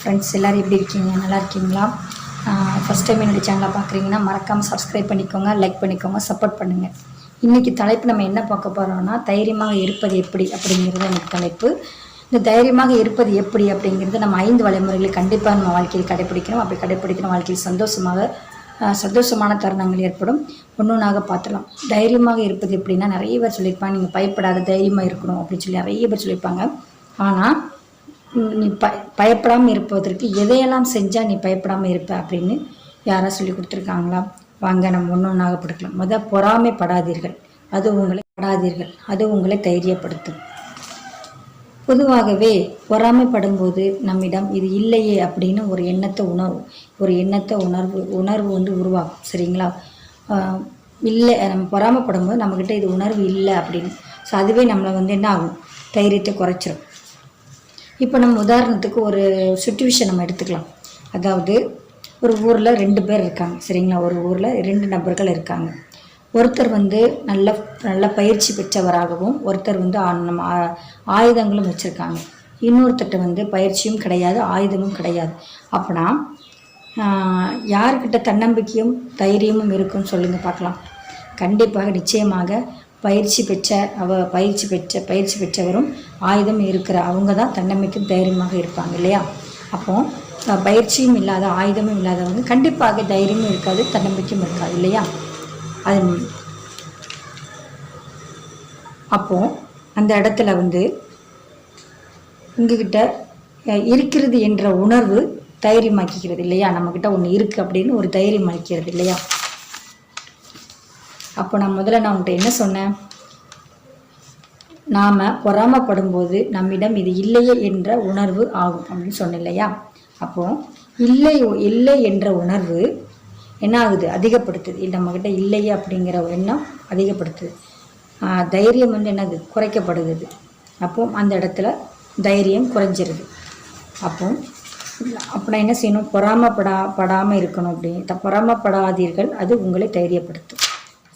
Friends எல்லோரும் எப்படி இருக்கீங்க? நல்லா இருக்கீங்களா? ஃபஸ்ட் டைம் என்னுடைய சேனலை பார்க்குறீங்கன்னா மறக்காமல் சப்ஸ்கிரைப் பண்ணிக்கோங்க லைக் பண்ணிக்கோங்க சப்போர்ட் பண்ணுங்கள் இன்றைக்கி தலைப்பு நம்ம என்ன பார்க்க போகிறோம்னா தைரியமாக இருப்பது எப்படி அப்படிங்கிறது எனக்கு தலைப்பு. இந்த தைரியமாக இருப்பது எப்படி அப்படிங்கிறது நம்ம ஐந்து வழிமுறைகளை கண்டிப்பாக நம்ம வாழ்க்கையில் கடைப்பிடிக்கணும் அப்படி கடைப்பிடிக்கணும் வாழ்க்கையில் சந்தோஷமாக சந்தோஷமான தருணங்கள் ஏற்படும். ஒன்று ஒன்றாக பார்த்துலாம் தைரியமாக இருப்பது எப்படின்னா நிறைய பேர் சொல்லியிருப்பாங்க நீங்கள் பயப்படாத தைரியமாக இருக்கணும் அப்படின்னு சொல்லி நிறைய பேர் சொல்லியிருப்பாங்க. ஆனால் நீ ப பயப்படாமல் இருப்பதற்கு எதையெல்லாம் செஞ்சால் நீ பயப்படாமல் இருப்ப அப்படின்னு யாராவது சொல்லி கொடுத்துருக்காங்களா? வாங்க நம்ம ஒன்று ஒன்றாக படுக்கலாம். முத பொறாமைப்படாதீர்கள். அது உங்களை படாதீர்கள். அது உங்களை தைரியப்படுத்தும். பொதுவாகவே பொறாமைப்படும்போது நம்மிடம் இது இல்லையே அப்படின்னு ஒரு எண்ணத்தை உணர்வு ஒரு எண்ணத்தை உணர்வு உணர்வு வந்து உருவாகும். சரிங்களா? இல்லை நம்ம பொறாமைப்படும்போது நம்மக்கிட்ட இது உணர்வு இல்லை அப்படின்னு. ஸோ அதுவே நம்மளை வந்து என்ன ஆகும்? தைரியத்தை குறைச்சிரும். இப்போ நம்ம உதாரணத்துக்கு ஒரு சுச்சுவேஷன் நம்ம எடுத்துக்கலாம். அதாவது ஒரு ஊரில் ரெண்டு பேர் இருக்காங்க. சரிங்களா? ஒரு ஊரில் ரெண்டு நபர்கள் இருக்காங்க. ஒருத்தர் வந்து நல்ல நல்ல பயிற்சி பெற்றவராகவும் ஒருத்தர் வந்து நம்ம ஆயுதங்களும் வச்சுருக்காங்க. இன்னொருத்தர்கிட்ட வந்து பயிற்சியும் கிடையாது ஆயுதமும் கிடையாது. அப்போனா யார்கிட்ட தன்னம்பிக்கையும் தைரியமும் இருக்குன்னு சொல்லுங்கள் பார்க்கலாம். கண்டிப்பாக நிச்சயமாக பயிற்சி பெற்ற அவ பயிற்சி பெற்ற பயிற்சி பெற்றவரும் ஆயுதம் இருக்கிற அவங்க தான் தன்னம்பிக்கையும் தைரியமாக இருப்பாங்க இல்லையா? அப்போ பயிற்சியும் இல்லாத ஆயுதமும் இல்லாதவங்க கண்டிப்பாக தைரியமும் இருக்காது தன்னம்பிக்கையும் இருக்காது இல்லையா? அது அப்போ அந்த இடத்துல வந்து உங்ககிட்ட இருக்கிறது என்ற உணர்வு தைரியமாக்கிக்கிறது இல்லையா? நம்மக்கிட்ட ஒன்று இருக்குது அப்படின்னு ஒரு தைரியம் அளிக்கிறது இல்லையா? அப்போ நான் முதல்ல நான் உங்கள்கிட்ட என்ன சொன்னேன்? நாம் பொறாமப்படும்போது நம்மிடம் இது இல்லையே என்ற உணர்வு ஆகும் அப்படின்னு சொன்னேன் இல்லையா? அப்போ இல்லை இல்லை என்ற உணர்வு என்ன ஆகுது? அதிகப்படுத்துது. நம்மக்கிட்ட இல்லையே அப்படிங்கிற எண்ணம் அதிகப்படுத்துது. தைரியம் வந்து என்னது? குறைக்கப்படுகிறது. அப்போ அந்த இடத்துல தைரியம் குறைஞ்சிருது. அப்போ அப்போ நான் என்ன செய்யணும்? பொறாமப்படா படாமல் இருக்கணும் அப்படின்னு த- பொறாமப்படாதீர்கள். அது உங்களை தைரியப்படுத்தும்.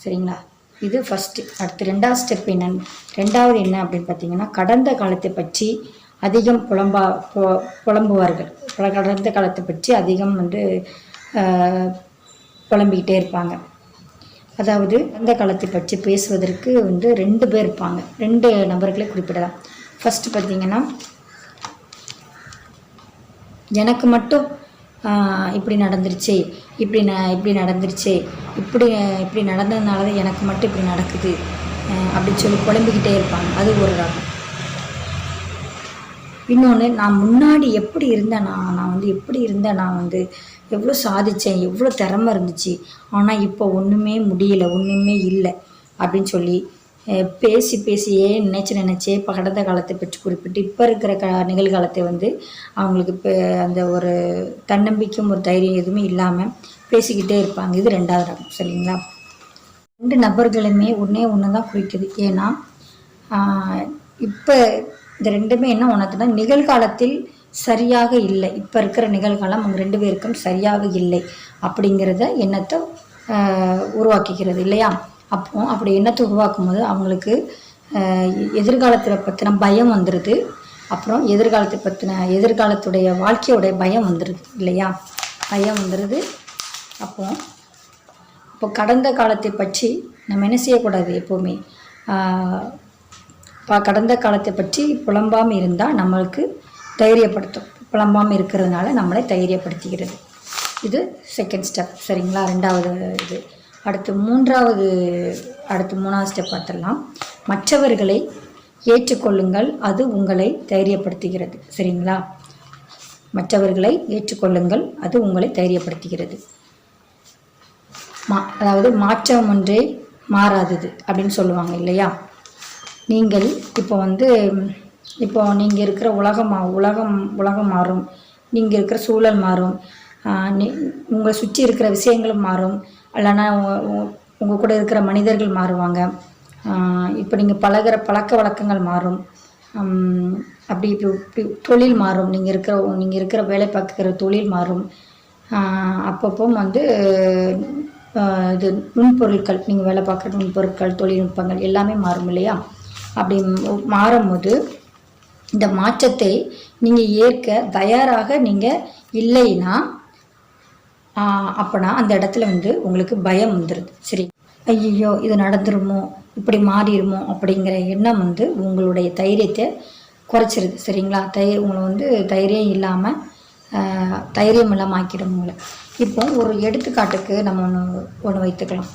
சரிங்களா? இது ஃபஸ்ட்டு அடுத்து ரெண்டாவது ஸ்டெப் என்னன்னு ரெண்டாவது என்ன அப்படின்னு பார்த்தீங்கன்னா கடந்த காலத்தை பற்றி அதிகம் புலம்பா பொ- புலம்புவார்கள். கடந்த காலத்தை பற்றி அதிகம் வந்து புலம்பிக்கிட்டே இருப்பாங்க. அதாவது கடந்த காலத்தை பற்றி பேசுவதற்கு வந்து ரெண்டு பேர் இருப்பாங்க. ரெண்டு நபர்களை குறிப்பிடலாம். ஃபஸ்ட்டு பார்த்தீங்கன்னா எனக்கு மட்டும் இப்படி நடந்துருச்சே இப்படி ந இப்படி நடந்துருச்சே இப்படி இப்படி நடந்ததுனால தான் எனக்கு மட்டும் இப்படி நடக்குது அப்படின்னு சொல்லி குழம்பிக்கிட்டே இருப்பாங்க. அது ஒரு ரகம். இன்னொன்று நான் முன்னாடி எப்படி இருந்தேன் நான் நான் வந்து எப்படி இருந்தேன் நான் வந்து எவ்வளோ சாதித்தேன் எவ்வளோ திறமை இருந்துச்சு ஆனால் இப்போ ஒன்றுமே முடியல ஒன்றுமே இல்லை அப்படின்னு சொல்லி பேசி பேசியே நினச்சி நினச்சே கடந்த காலத்தை பற்றி குறிப்பிட்டு இப்போ இருக்கிற க நிகழ்காலத்தை வந்து அவங்களுக்கு இப்போ அந்த ஒரு தன்னம்பிக்கையும் ஒரு தைரியம் எதுவுமே இல்லாமல் பேசிக்கிட்டே இருப்பாங்க. இது ரெண்டாவது ரகம். சரிங்களா? ரெண்டு நபர்களுமே ஒன்றே ஒன்று தான் குறிக்குது. ஏன்னா இப்போ இந்த ரெண்டுமே என்ன உணர்த்துனா நிகழ்காலத்தில் சரியாக இல்லை. இப்போ இருக்கிற நிகழ்காலம் அவங்க ரெண்டு பேருக்கும் சரியாக இல்லை அப்படிங்கிறத எண்ணத்தை உருவாக்கிக்கிறது இல்லையா? அப்போ அப்படி எண்ணத்தை உருவாக்கும் போது அவங்களுக்கு எதிர்காலத்தில் பற்றின பயம் வந்துடுது அப்புறம் எதிர்காலத்தை பற்றின எதிர்காலத்துடைய வாழ்க்கையோடைய பயம் வந்துடுது இல்லையா? பயம் வந்துடுது அப்போ இப்போ கடந்த காலத்தை பற்றி நம்ம என்ன செய்யக்கூடாது எப்போவுமே? கடந்த காலத்தை பற்றி புலம்பாமல் இருந்தால் நம்மளுக்கு தைரியப்படுத்தும். புலம்பாமல் இருக்கிறதுனால நம்மளை தைரியப்படுத்துகிறது இது செகண்ட் ஸ்டெப் சரிங்களா? ரெண்டாவது இது. அடுத்து மூன்றாவது அடுத்து மூணாவது ஸ்டெப் பார்த்துடலாம். மற்றவர்களை ஏற்றுக்கொள்ளுங்கள் அது உங்களை தைரியப்படுத்துகிறது. சரிங்களா? மற்றவர்களை ஏற்றுக்கொள்ளுங்கள் அது உங்களை தைரியப்படுத்துகிறது. மா அதாவது மாற்றம் ஒன்றே மாறாதது அப்படின்னு சொல்லுவாங்க இல்லையா? நீங்கள் இப்போ வந்து இப்போ நீங்கள் இருக்கிற உலகம் மா- உலகம் உலகம் மாறும். நீங்கள் இருக்கிற சூழல் மாறும். உங்களை சுற்றி இருக்கிற விஷயங்களும் மாறும். இல்லைன்னா உங்கள் கூட இருக்கிற மனிதர்கள் மாறுவாங்க. இப்போ நீங்கள் பழகுற பழக்க வழக்கங்கள் மாறும். அப்படி இப்படி இப்படி தொழில் மாறும். நீங்கள் இருக்கிற நீங்கள் இருக்கிற வேலை பார்க்குற தொழில் மாறும். அப்பப்போ வந்து இது நுண்பொருட்கள் நீங்கள் வேலை பார்க்குற நுண்பொருட்கள் தொழில்நுட்பங்கள் எல்லாமே மாறும் இல்லையா? அப்படி மாறும்போது இந்த மாற்றத்தை நீங்கள் ஏற்க தயாராக நீங்கள் இல்லைன்னா அப்போனா அந்த இடத்துல வந்து உங்களுக்கு பயம் வந்துடுது சரி. ஐயோ இது நடந்துருமோ? இப்படி மாறிடுமோ அப்படிங்கிற எண்ணம் வந்து உங்களுடைய தைரியத்தை குறைச்சிருது. சரிங்களா? தை உங்களை வந்து தைரியம் இல்லாமல் தைரியம் இல்லாமல் ஆக்கிடும் உங்களை. இப்போ ஒரு எடுத்துக்காட்டுக்கு நம்ம ஒன்று ஒன்று வைத்துக்கலாம்.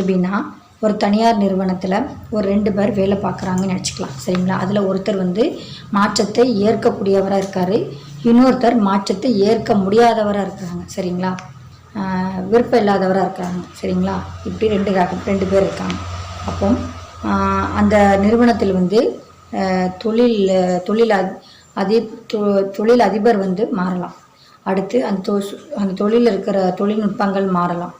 எப்படின்னா ஒரு தனியார் நிறுவனத்தில் ஒரு ரெண்டு பேர் வேலை பார்க்குறாங்கன்னு நினச்சிக்கலாம். சரிங்களா? அதில் ஒருத்தர் வந்து மாற்றத்தை ஏற்கக்கூடியவராக இருக்கார். இன்னொருத்தர் மாற்றத்தை ஏற்க முடியாதவராக இருக்காங்க. சரிங்களா? விருப்பம் இல்லாதவராக இருக்காங்க. சரிங்களா? இப்படி ரெண்டு ரெண்டு பேர் இருக்காங்க. அப்போ அந்த நிறுவனத்தில் வந்து தொழில் தொழில் அதி தொ- தொழில் அதிபர் வந்து மாறலாம். அடுத்து அந்த தொ அந்த தொழிலில் இருக்கிற தொழில்நுட்பங்கள் மாறலாம்.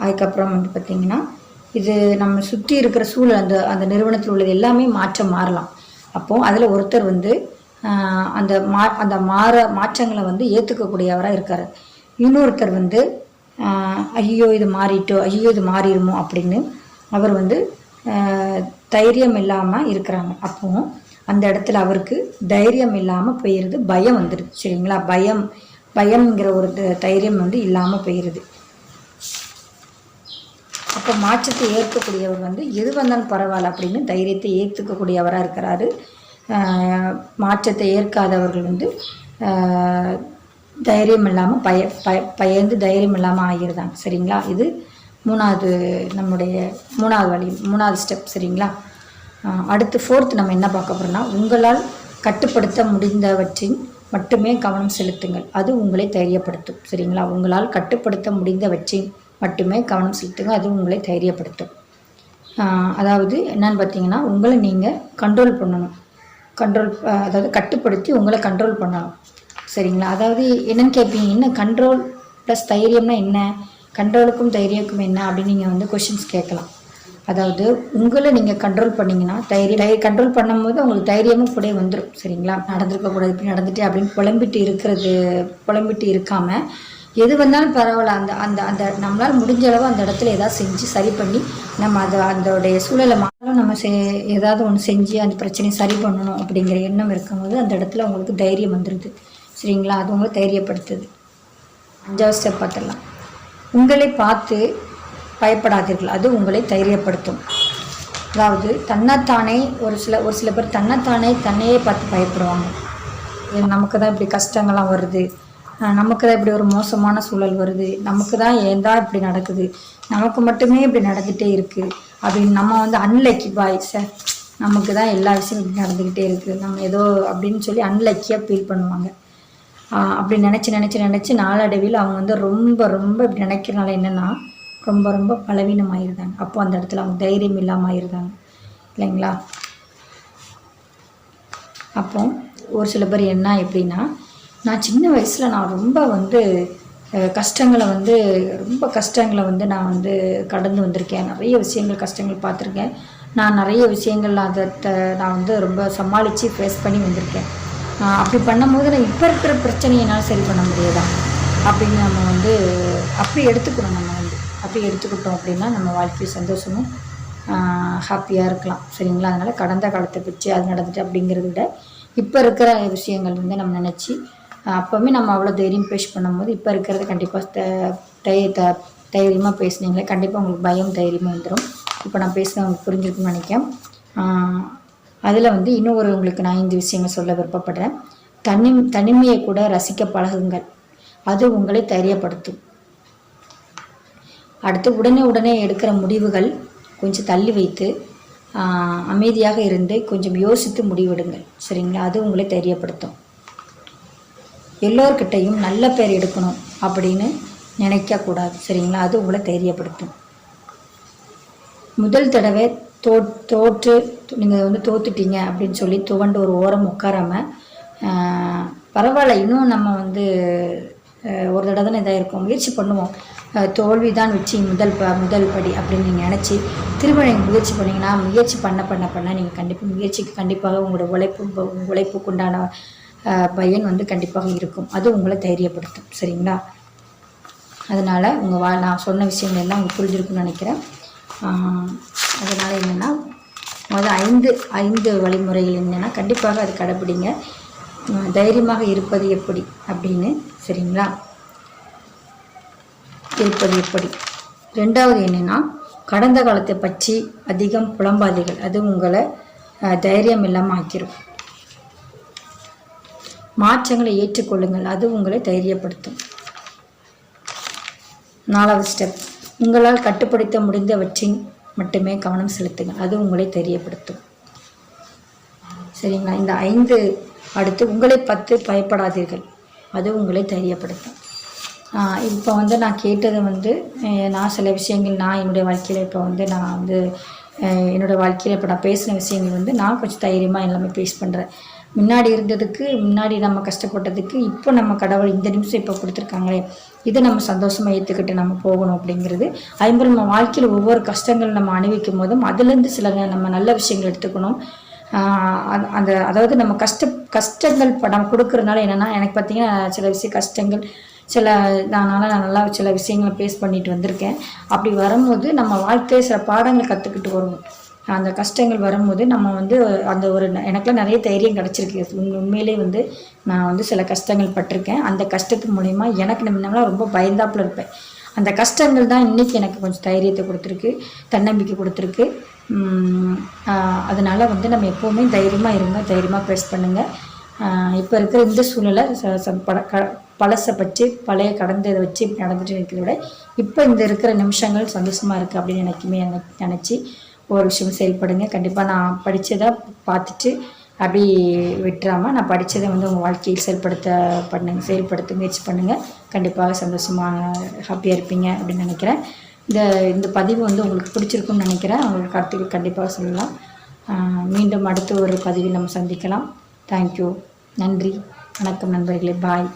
அதுக்கப்புறம் வந்து பார்த்திங்கன்னா இது நம்ம சுற்றி இருக்கிற சூழல் அந்த அந்த நிறுவனத்தில் உள்ளது எல்லாமே மாற்றம் மாறலாம். அப்போது அதில் ஒருத்தர் வந்து அந்த மா அந்த மாற மாற்றங்களை வந்து ஏற்றுக்கக்கூடியவராக இருக்கார். இன்னொருத்தர் வந்து ஐயோ இது மாறிட்டோ ஐயோ இது மாறிடுமோ அப்படின்னு அவர் வந்து தைரியம் இல்லாமல் இருக்கிறாங்க. அப்போ அந்த இடத்துல அவருக்கு தைரியம் இல்லாமல் போயிடுது பயம் வந்துடுது சரிங்களா? பயம் பயம்ங்கிற ஒரு த- தைரியம் வந்து இல்லாமல் போயிடுது அப்போ மாற்றத்தை ஏற்கக்கூடியவர் வந்து எது வந்தாலும் பரவாயில்ல அப்படின்னு தைரியத்தை ஏற்றுக்கக்கூடியவராக இருக்கிறாரு. மாற்றத்தை ஏற்காதவர்கள் வந்து தைரியம் இல்லாமல் பய பய பயந்து தைரியம் இல்லாமல் ஆகிடுதாங்க சரிங்களா? இது மூணாவது நம்முடைய மூணாவது வழி மூணாவது ஸ்டெப் சரிங்களா? அடுத்து ஃபோர்த் நம்ம என்ன பார்க்க போகிறோம்னா உங்களால் கட்டுப்படுத்த முடிந்தவற்றின் மட்டுமே கவனம் செலுத்துங்கள். அது உங்களை தைரியப்படுத்தும். சரிங்களா? உங்களால் கட்டுப்படுத்த முடிந்தவற்றின் மட்டுமே கவனம் செலுத்துங்க. அது உங்களை தைரியப்படுத்தும். அதாவது என்னன்னு பார்த்தீங்கன்னா உங்களை நீங்கள் கண்ட்ரோல் பண்ணணும். கண்ட்ரோல் அதாவது கட்டுப்படுத்தி உங்களை கண்ட்ரோல் பண்ணணும். சரிங்களா? அதாவது என்னன்னு கேட்பீங்க என்ன கண்ட்ரோல் ப்ளஸ் தைரியம்னா என்ன? கண்ட்ரோலுக்கும் தைரியக்கும் என்ன அப்படின்னு நீங்கள் வந்து கொஷின்ஸ் கேட்கலாம். அதாவது உங்களை நீங்கள் கண்ட்ரோல் பண்ணீங்கன்னா தைரியம் தை கண்ட்ரோல் பண்ணும்போது உங்களுக்கு தைரியமும் கூட வந்துடும் சரிங்களா? நடந்திருக்கக்கூடாது இப்படி நடந்துட்டு அப்படின்னு புலம்பிட்டு இருக்கிறது புலம்பிட்டு இருக்காமல் எது வந்தாலும் பரவாயில்ல அந்த அந்த அந்த நம்மளால் முடிஞ்ச அளவு அந்த இடத்துல ஏதாவது செஞ்சு சரி பண்ணி நம்ம அதை அதோடைய சூழலை மாறும் நம்ம செ ஏதாவது ஒன்று செஞ்சு அந்த பிரச்சனையை சரி பண்ணணும் அப்படிங்கிற எண்ணம் இருக்கும்போது அந்த இடத்துல உங்களுக்கு தைரியம் வந்துடுது சரிங்களா அது உங்களை தைரியப்படுத்துது. அஞ்சாவது ஸ்டெப் பார்த்துடலாம். உங்களை பார்த்து பயப்படாதீர்கள். அது உங்களை தைரியப்படுத்தும். அதாவது தன்னைத்தானே ஒரு சில ஒரு சில பேர் தன்னைத்தானே தன்னையே பார்த்து பயப்படுவாங்க. நமக்கு தான் இப்படி கஷ்டங்கள்லாம் வருது. நமக்கு தான் இப்படி ஒரு மோசமான சூழல் வருது. நமக்கு தான் ஏந்தா இப்படி நடக்குது? நமக்கு மட்டுமே இப்படி நடந்துகிட்டே இருக்குது அப்படின்னு நம்ம வந்து அன்லக்கி பாய் சார் நமக்கு தான் எல்லா விஷயமும் இப்படி நடந்துக்கிட்டே இருக்குது நம்ம ஏதோ அப்படின்னு சொல்லி அன்லக்கியாக ஃபீல் பண்ணுவாங்க. அப்படி நினச்சி நினச்சி நினச்சி நாளடைவில் அவங்க வந்து ரொம்ப ரொம்ப இப்படி நினைக்கிறனால என்னென்னா ரொம்ப ரொம்ப பலவீனமாயிருந்தாங்க. அப்போ அந்த இடத்துல அவங்க தைரியம் இல்லாமல் ஆயிருந்தாங்க இல்லைங்களா? அப்போ ஒரு சில பேர் என்ன எப்படின்னா நான் சின்ன வயசில் நான் ரொம்ப வந்து கஷ்டங்களை வந்து ரொம்ப கஷ்டங்களை வந்து நான் வந்து கடந்து வந்திருக்கேன். நிறைய விஷயங்கள் கஷ்டங்கள் பார்த்துருக்கேன். நான் நிறைய விஷயங்கள் அதை த- நான் வந்து ரொம்ப சமாளித்து ஃபேஸ் பண்ணி வந்திருக்கேன். அப்படி பண்ணும்போது நான் இப்போ இருக்கிற பிரச்சனையை என்னால் சரி பண்ண முடியாதா? அப்படின்னு நம்ம வந்து அப்படி எடுத்துக்கணும் நம்ம வந்து. அப்படி எடுத்துக்கிட்டோம் அப்படின்னா நம்ம வாழ்க்கை சந்தோஷமும் ஹாப்பியாக இருக்கலாம். சரிங்களா? அதனால் கடந்த காலத்தை பிடிச்சி அது நடந்துட்டு அப்படிங்கிறத விட இப்போ இருக்கிற விஷயங்கள் வந்து நம்ம நினச்சி அப்போவுமே நம்ம அவ்வளோ தைரியம் பேஸ் பண்ணும்போது இப்போ இருக்கிறது கண்டிப்பாக தை த தைரியமாக பேசுனீங்களே கண்டிப்பாக உங்களுக்கு பயம் தைரியமாக வந்துடும் இப்போ நான் பேசுகிறேன் உங்களுக்கு புரிஞ்சிருக்குன்னு நினைக்கிறேன். அதில் வந்து இன்னும் ஒரு உங்களுக்கு நான் ஐந்து விஷயங்கள் சொல்ல விருப்பப்படுறேன். தனி தனிமையை கூட ரசிக்க பழகுங்கள். அது உங்களை தைரியப்படுத்தும். அடுத்து உடனே உடனே எடுக்கிற முடிவுகள் கொஞ்சம் தள்ளி வைத்து அமைதியாக இருந்து கொஞ்சம் யோசித்து முடிவெடுங்கள். சரிங்களா? அது உங்களை தைரியப்படுத்தும். எல்லோர்கிட்டையும் நல்ல பேர் எடுக்கணும் அப்படின்னு நினைக்கக்கூடாது. சரிங்களா? அது உங்களை தைரியப்படுத்தும். முதல் தடவை தோ தோற்று நீங்கள் வந்து தோத்துட்டீங்க அப்படின்னு சொல்லி துவண்டு ஒரு ஓரம் உட்காராமல் பரவாயில்ல இன்னும் நம்ம வந்து ஒரு தடவை தானே இதாக இருக்கும் முயற்சி பண்ணுவோம். தோல்வி தான் வெற்றி முதல் ப முதல் படி அப்படின்னு நீங்கள் நினச்சி திரும்ப நீங்கள் முயற்சி பண்ணீங்கன்னா முயற்சி பண்ண பண்ண பண்ண நீங்கள் கண்டிப்பாக முயற்சிக்கு கண்டிப்பாக உங்களோட உழைப்பு உழைப்புக்குண்டான பயன் வந்து கண்டிப்பாக இருக்கும். அது உங்களை தைரியப்படுத்தும். சரிங்களா? அதனால் உங்கள் வா நான் சொன்ன விஷயங்கள் எல்லாம் உங்களுக்கு புரிஞ்சிருக்குன்னு நினைக்கிறேன். அதனால் என்னென்னா முதல் ஐந்து ஐந்து வழிமுறைகள் என்னென்னா கண்டிப்பாக அது கடைப்பிடிங்க. தைரியமாக இருப்பது எப்படி அப்படின்னு சரிங்களா? இருப்பது எப்படி? ரெண்டாவது என்னென்னா கடந்த காலத்தை பற்றி அதிகம் புலம்பாதீர்கள். அது உங்களை தைரியம் இல்லாமல் ஆக்கிரும். மாற்றங்களை ஏற்றுக்கொள்ளுங்கள். அது உங்களை தைரியப்படுத்தும். நாலாவது ஸ்டெப் உங்களால் கட்டுப்படுத்த முடிந்தவற்றின் மட்டுமே கவனம் செலுத்துங்கள் அது உங்களை தெரியப்படுத்தும். சரிங்களா? இந்த ஐந்து அடுத்து உங்களை பத்து பயப்படாதீர்கள். அது உங்களை தைரியப்படுத்தும். இப்போ வந்து நான் கேட்டது வந்து நான் சில விஷயங்கள் நான் என்னுடைய வாழ்க்கையில் இப்போ வந்து நான் வந்து என்னோடய வாழ்க்கையில் இப்போ நான் பேசின விஷயங்கள் வந்து நான் கொஞ்சம் தைரியமாக எல்லாமே ஃபேஸ் பண்ணுறேன் முன்னாடி இருந்ததுக்கு முன்னாடி நம்ம கஷ்டப்பட்டதுக்கு இப்போ நம்ம கடவுள் இந்த நிமிஷம் இப்போ கொடுத்துருக்காங்களே இதை நம்ம சந்தோஷமாக ஏற்றுக்கிட்டு நம்ம போகணும் அப்படிங்கிறது. அதுமாதிரி நம்ம வாழ்க்கையில் ஒவ்வொரு கஷ்டங்கள் நம்ம அனுபவிக்கும் போதும் அதுலேருந்து சில நம்ம நல்ல விஷயங்கள் எடுத்துக்கணும். அந்த- அதாவது நம்ம கஷ்ட கஷ்டங்கள் படம் கொடுக்கறதுனால என்னென்னா எனக்கு பார்த்தீங்கன்னா சில விஷய கஷ்டங்கள் சில நானால நான் நல்லா சில விஷயங்களை ஃபேஸ் பண்ணிட்டு வந்திருக்கேன். அப்படி வரும்போது நம்ம வாழ்க்கையை சில பாடங்களை கற்றுக்கிட்டு வருவோம். அந்த கஷ்டங்கள் வரும்போது நம்ம வந்து அந்த ஒரு எனக்குலாம் நிறைய தைரியம் கிடச்சிருக்கு. உண் உண்மையிலே வந்து நான் வந்து சில கஷ்டங்கள் பட்டிருக்கேன். அந்த கஷ்டத்து மூலிமா எனக்கு முன்னெல்லாம் ரொம்ப பயந்தாப்புல இருப்பேன். அந்த கஷ்டங்கள் தான் இன்றைக்கி எனக்கு கொஞ்சம் தைரியத்தை கொடுத்துருக்கு தன்னம்பிக்கை கொடுத்துருக்கு. அதனால் வந்து நம்ம எப்போவுமே தைரியமாக இருங்க தைரியமாக ப்ரெஸ் பண்ணுங்கள் இப்போ இருக்கிற இந்த சூழ்நிலை ச- ச- பட க பழசை பற்றி பழைய கடந்ததை வச்சு நடந்துட்டு இருக்கிறத விட இப்போ இந்த இருக்கிற நிமிஷங்கள் சந்தோஷமாக இருக்குது அப்படின்னு எனக்குமே நினச்சி ஒரு விஷயம் செயல்படுங்க. கண்டிப்பாக நான் படித்ததை பார்த்துட்டு அப்படி விட்டுறாமல் நான் படித்ததை வந்து உங்கள் வாழ்க்கையில் செயல்படுத்த பண்ணுங்க. செயல்படுத்த முயற்சி பண்ணுங்கள் கண்டிப்பாக சந்தோஷமாக ஹாப்பியாக இருப்பீங்க அப்படின்னு நினைக்கிறேன். இந்த இந்த பதிவு வந்து உங்களுக்கு பிடிச்சிருக்குன்னு நினைக்கிறேன். உங்களுக்கு கருத்துக்கள் கண்டிப்பாக சொல்லலாம். மீண்டும் அடுத்த ஒரு பதிவில் நம்ம சந்திக்கலாம். தேங்க்யூ நன்றி. வணக்கம் நண்பர்களே. பாய்